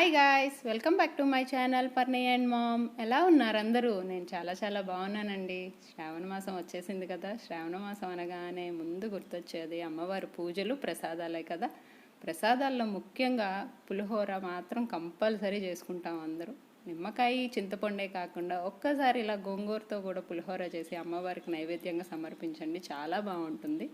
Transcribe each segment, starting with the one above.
Hi guys welcome back to my channel Pranay and mom ఎలా ఉన్నారు అందరూ? నేను చాలా చాలా బాగున్నానండి. శ్రావణ మాసం వచ్చేసింది కదా. శ్రావణ మాసం అనగానే ముందు గుర్తొచ్చేది అమ్మవారి పూజలు ప్రసాదాలే కదా. ప్రసాదాల్లో ముఖ్యంగా పులిహోర మాత్రం కంపల్సరీ చేసుకుంటాం అందరూ. నిమ్మకాయ చింతపండే కాకుండా ఒక్కసారి ఇలా గోంగూరతో కూడా పులిహోర చేసి అమ్మవారికి నైవేద్యంగా సమర్పించండి. చాలా బాగుంటుంది.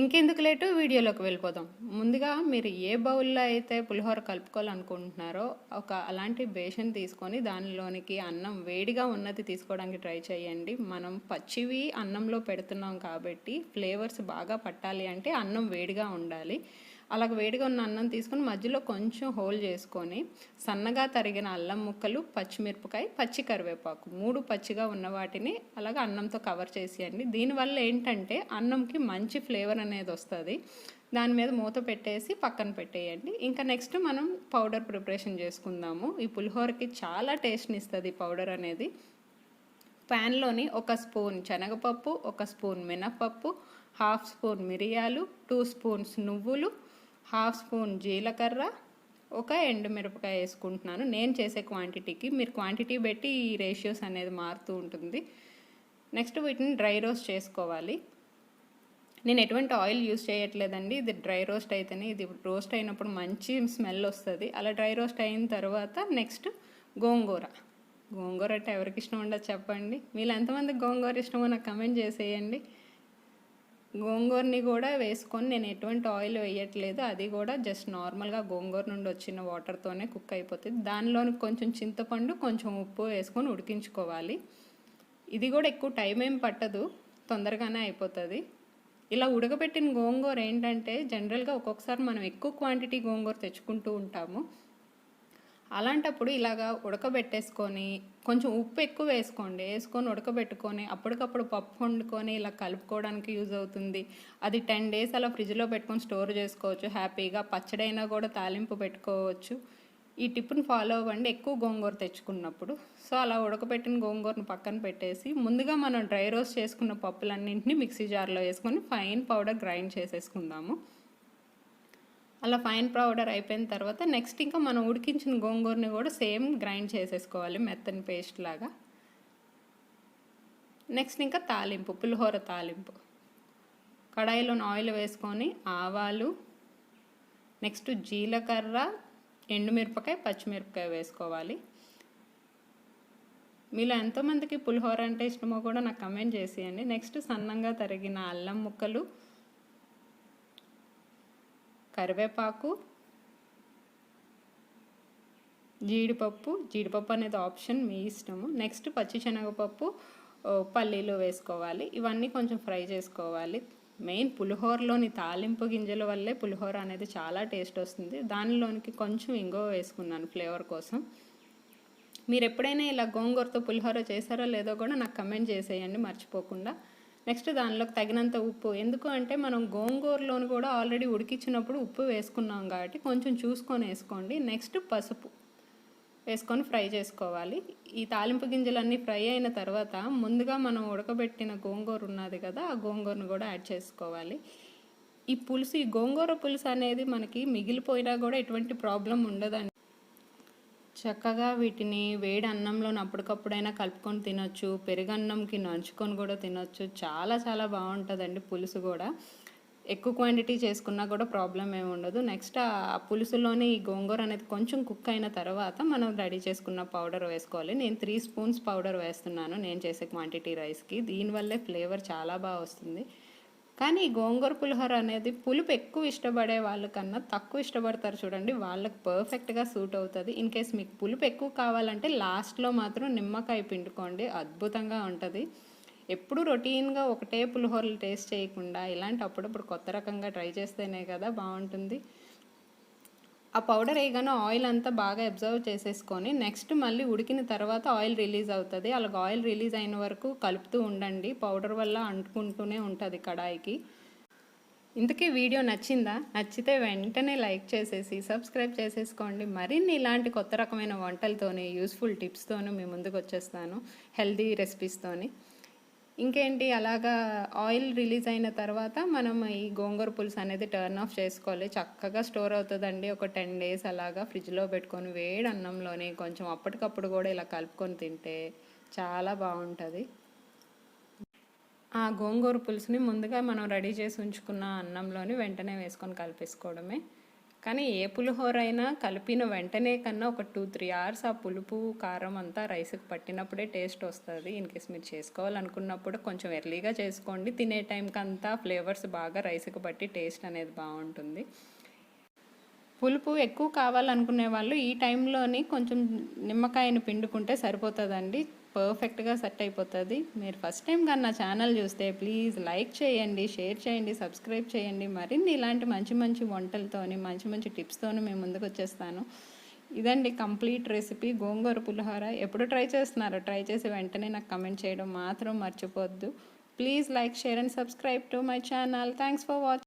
ఇంకెందుకు లేటు? వీడియోలోకి వెళ్ళిపోదాం. ముందుగా మీరు ఏ బౌల్లో అయితే పులిహోర కలుపుకోవాలనుకుంటున్నారో ఒక అలాంటి బేషన్ తీసుకొని దానిలోనికి అన్నం వేడిగా ఉన్నది తీసుకోవడానికి ట్రై చేయండి. మనం పచ్చివి అన్నంలో పెడుతున్నాం కాబట్టి ఫ్లేవర్స్ బాగా పట్టాలి అంటే అన్నం వేడిగా ఉండాలి. అలాగ వేడిగా ఉన్న అన్నం తీసుకొని మధ్యలో కొంచెం హోల్ చేసుకొని సన్నగా తరిగిన అల్లం ముక్కలు పచ్చిమిరపకాయ పచ్చి కరివేపాకు మూడు పచ్చిగా ఉన్న వాటిని అలాగ అన్నంతో కవర్ చేసేయండి. దీనివల్ల ఏంటంటే అన్నంకి మంచి ఫ్లేవర్ అనేది వస్తుంది. దాని మీద మూత పెట్టేసి పక్కన పెట్టేయండి. ఇంకా నెక్స్ట్ మనం పౌడర్ ప్రిపరేషన్ చేసుకుందాము. ఈ పులిహోరకి చాలా టేస్ట్ని ఇస్తుంది పౌడర్ అనేది. ప్యాన్లోని ఒక స్పూన్ శనగపప్పు ఒక స్పూన్ మినపప్పు హాఫ్ స్పూన్ మిరియాలు టూ స్పూన్స్ నువ్వులు హాఫ్ స్పూన్ జీలకర్ర ఒక ఎండుమిరపకాయ వేసుకుంటున్నాను. నేను చేసే క్వాంటిటీకి మీరు క్వాంటిటీ బట్టి ఈ రేషియోస్ అనేది మారుతూ ఉంటుంది. నెక్స్ట్ వీటిని డ్రై రోస్ట్ చేసుకోవాలి. నేను ఎటువంటి ఆయిల్ యూస్ చేయట్లేదండి. ఇది డ్రై రోస్ట్ అయితేనే ఇది రోస్ట్ అయినప్పుడు మంచి స్మెల్ వస్తుంది. అలా డ్రై రోస్ట్ అయిన తర్వాత నెక్స్ట్ గోంగూర. గోంగూర అంటే ఎవరికి ఇష్టం ఉండదు చెప్పండి. మీరు ఎంతమంది గోంగూర ఇష్టమో నాకు కమెంట్ చేసేయండి. గోంగూరని కూడా వేసుకొని నేను ఎటువంటి ఆయిల్ వేయట్లేదు. అది కూడా జస్ట్ నార్మల్గా గోంగూర నుండి వచ్చిన వాటర్తోనే కుక్ అయిపోతుంది. దానిలోని కొంచెం చింతపండు కొంచెం ఉప్పు వేసుకొని ఉడికించుకోవాలి. ఇది కూడా ఎక్కువ టైం ఏం పట్టదు. తొందరగానే అయిపోతుంది. ఇలా ఉడకబెట్టిన గోంగూర ఏంటంటే జనరల్గా ఒక్కొక్కసారి మనం ఎక్కువ క్వాంటిటీ గోంగూర తెచ్చుకుంటూ ఉంటాము. అలాంటప్పుడు ఇలాగా ఉడకబెట్టేసుకొని కొంచెం ఉప్పు ఎక్కువ వేసుకోండి. వేసుకొని ఉడకబెట్టుకొని అప్పటికప్పుడు పప్పు వండుకొని ఇలా కలుపుకోవడానికి యూజ్ అవుతుంది. అది టెన్ డేస్ అలా ఫ్రిడ్జ్లో పెట్టుకొని స్టోర్ చేసుకోవచ్చు. హ్యాపీగా పచ్చడైనా కూడా తాలింపు పెట్టుకోవచ్చు. ఈ టిప్ని ఫాలో అవ్వండి. ఎక్కువ గోంగూర తెచ్చుకున్నప్పుడు. సో అలా ఉడకబెట్టిన గోంగూరను పక్కన పెట్టేసి ముందుగా మనం డ్రై రోస్ట్ చేసుకున్న పప్పులన్నింటినీ మిక్సీ జార్లో వేసుకొని ఫైన్ పౌడర్ గ్రైండ్ చేసేసుకుందాము. అలా ఫైన్ పౌడర్ అయిపోయిన తర్వాత నెక్స్ట్ ఇంకా మనం ఉడికించిన గోంగూరని కూడా సేమ్ గ్రైండ్ చేసేసుకోవాలి మెత్తని పేస్ట్ లాగా. నెక్స్ట్ ఇంకా తాలింపు పులిహోర తాలింపు. కడాయిలో ఆయిల్ వేసుకొని ఆవాలు నెక్స్ట్ జీలకర్ర ఎండుమిరపకాయ పచ్చిమిరపకాయ వేసుకోవాలి. మీలో ఎంతోమందికి పులిహోర అంటే ఇష్టమో కూడా నాకు కమెంట్ చేసేయండి. నెక్స్ట్ సన్నంగా తరిగిన అల్లం ముక్కలు కరివేపాకు జీడిపప్పు. జీడిపప్పు అనేది ఆప్షన్ మీ ఇష్టము. నెక్స్ట్ పచ్చిశనగపప్పు పల్లీలు వేసుకోవాలి. ఇవన్నీ కొంచెం ఫ్రై చేసుకోవాలి. మెయిన్ పులిహోరలోని తాలింపు గింజల వల్లే పులిహోర అనేది చాలా టేస్ట్ వస్తుంది. దానిలోనికి కొంచెం ఇంగో వేసుకున్నాను ఫ్లేవర్ కోసం. మీరు ఎప్పుడైనా ఇలా గోంగూరతో పులిహోర చేశారో లేదో కూడా నాకు కమెంట్ చేసేయండి. మర్చిపోకుండా. నెక్స్ట్ దానిలోకి తగినంత ఉప్పు. ఎందుకు అంటే మనం గోంగూరలోని కూడా ఆల్రెడీ ఉడికించినప్పుడు ఉప్పు వేసుకున్నాం కాబట్టి కొంచెం చూసుకొని వేసుకోండి. నెక్స్ట్ పసుపు వేసుకొని ఫ్రై చేసుకోవాలి. ఈ తాలింపు గింజలన్నీ ఫ్రై అయిన తర్వాత ముందుగా మనం ఉడకబెట్టిన గోంగూర ఉన్నది కదా ఆ గోంగూరను కూడా యాడ్ చేసుకోవాలి. ఈ పులుసు ఈ గోంగూర పులుసు అనేది మనకి మిగిలిపోయినా కూడా ఎటువంటి ప్రాబ్లం ఉండదండి. చక్కగా వీటిని వేడి అన్నంలో అప్పటికప్పుడైనా కలుపుకొని తినొచ్చు పెరుగన్నంకి నంచుకొని కూడా తినొచ్చు. చాలా చాలా బాగుంటుందండి పులుసు కూడా. ఎక్కువ క్వాంటిటీ చేసుకున్నా కూడా ప్రాబ్లం ఏమి ఉండదు. నెక్స్ట్ ఆ పులుసులోనే ఈ గోంగూర అనేది కొంచెం కుక్ అయిన తర్వాత మనం రెడీ చేసుకున్న పౌడర్ వేసుకోవాలి. నేను త్రీ స్పూన్స్ పౌడర్ వేస్తున్నాను నేను చేసే క్వాంటిటీ రైస్కి. దీనివల్లే ఫ్లేవర్ చాలా బాగా వస్తుంది. కానీ ఈ గోంగూర పులిహోర అనేది పులుపు ఎక్కువ ఇష్టపడే వాళ్ళకన్నా తక్కువ ఇష్టపడతారు చూడండి. వాళ్ళకి పర్ఫెక్ట్గా సూట్ అవుతుంది. ఇన్ కేస్ మీకు పులుపు ఎక్కువ కావాలంటే లాస్ట్లో మాత్రం నిమ్మకాయ పిండుకోండి. అద్భుతంగా ఉంటుంది. ఎప్పుడు రొటీన్గా ఒకటే పులిహోరలు టేస్ట్ చేయకుండా ఇలాంటి అప్పుడప్పుడు కొత్త రకంగా ట్రై చేస్తేనే కదా బాగుంటుంది. ఆ పౌడర్ వేయగానే ఆయిల్ అంతా బాగా అబ్జర్వ్ చేసేసుకొని నెక్స్ట్ మళ్ళీ ఉడికిన తర్వాత ఆయిల్ రిలీజ్ అవుతుంది. అలాగ ఆయిల్ రిలీజ్ అయిన వరకు కలుపుతూ ఉండండి. పౌడర్ వల్ల అంటుకుంటూనే ఉంటుంది కడాయికి. ఇంతకీ వీడియో నచ్చిందా? నచ్చితే వెంటనే లైక్ చేసేసి సబ్స్క్రైబ్ చేసేసుకోండి. మరిన్ని ఇలాంటి కొత్త రకమైన వంటలతోని యూస్ఫుల్ టిప్స్తోనూ మీ ముందుకు వచ్చేస్తాను హెల్దీ రెసిపీస్తోని ఇంకేంటి అలాగా ఆయిల్ రిలీజ్ అయిన తర్వాత మనం ఈ గోంగూర పులుసు అనేది టర్న్ ఆఫ్ చేసుకోవాలి. చక్కగా స్టోర్ అవుతుందండి. ఒక టెన్ డేస్ అలాగా ఫ్రిడ్జ్లో పెట్టుకొని వేడి అన్నంలోనే కొంచెం అప్పటికప్పుడు కూడా ఇలా కలుపుకొని తింటే చాలా బాగుంటుంది. ఆ గోంగూర పులుసుని ముందుగా మనం రెడీ చేసి ఉంచుకున్న అన్నంలోని వెంటనే వేసుకొని కలిపేసుకోవడమే. కానీ ఏ పులిహోర అయినా కలిపిన వెంటనే కన్నా ఒక టూ త్రీ అవర్స్ ఆ పులుపు కారం అంతా రైస్కి పట్టినప్పుడే టేస్ట్ వస్తుంది. ఇన్ కేస్ మీరు చేసుకోవాలనుకున్నప్పుడు కొంచెం ఎర్లీగా చేసుకోండి. తినే టైంకి అంతా ఫ్లేవర్స్ బాగా రైస్కి పట్టి టేస్ట్ అనేది బాగుంటుంది. పులుపు ఎక్కువ కావాలనుకునే వాళ్ళు ఈ టైంలోని కొంచెం నిమ్మకాయని పిండుకుంటే సరిపోతుందండి. పర్ఫెక్ట్గా సెట్ అయిపోతుంది. మీరు ఫస్ట్ టైం కానీ నా ఛానల్ చూస్తే ప్లీజ్ లైక్ చేయండి షేర్ చేయండి సబ్స్క్రైబ్ చేయండి. మరిన్ని ఇలాంటి మంచి మంచి వంటలతోని మంచి మంచి టిప్స్తోని మేము ముందుకు వచ్చేస్తాను ఇదండి కంప్లీట్ రెసిపీ. గోంగూర పులిహోర. ఎప్పుడు ట్రై చేస్తున్నారో ట్రై చేసి వెంటనే నాకు కమెంట్ చేయడం మాత్రం మర్చిపోవద్దు please like share and subscribe to my channel. Thanks for watching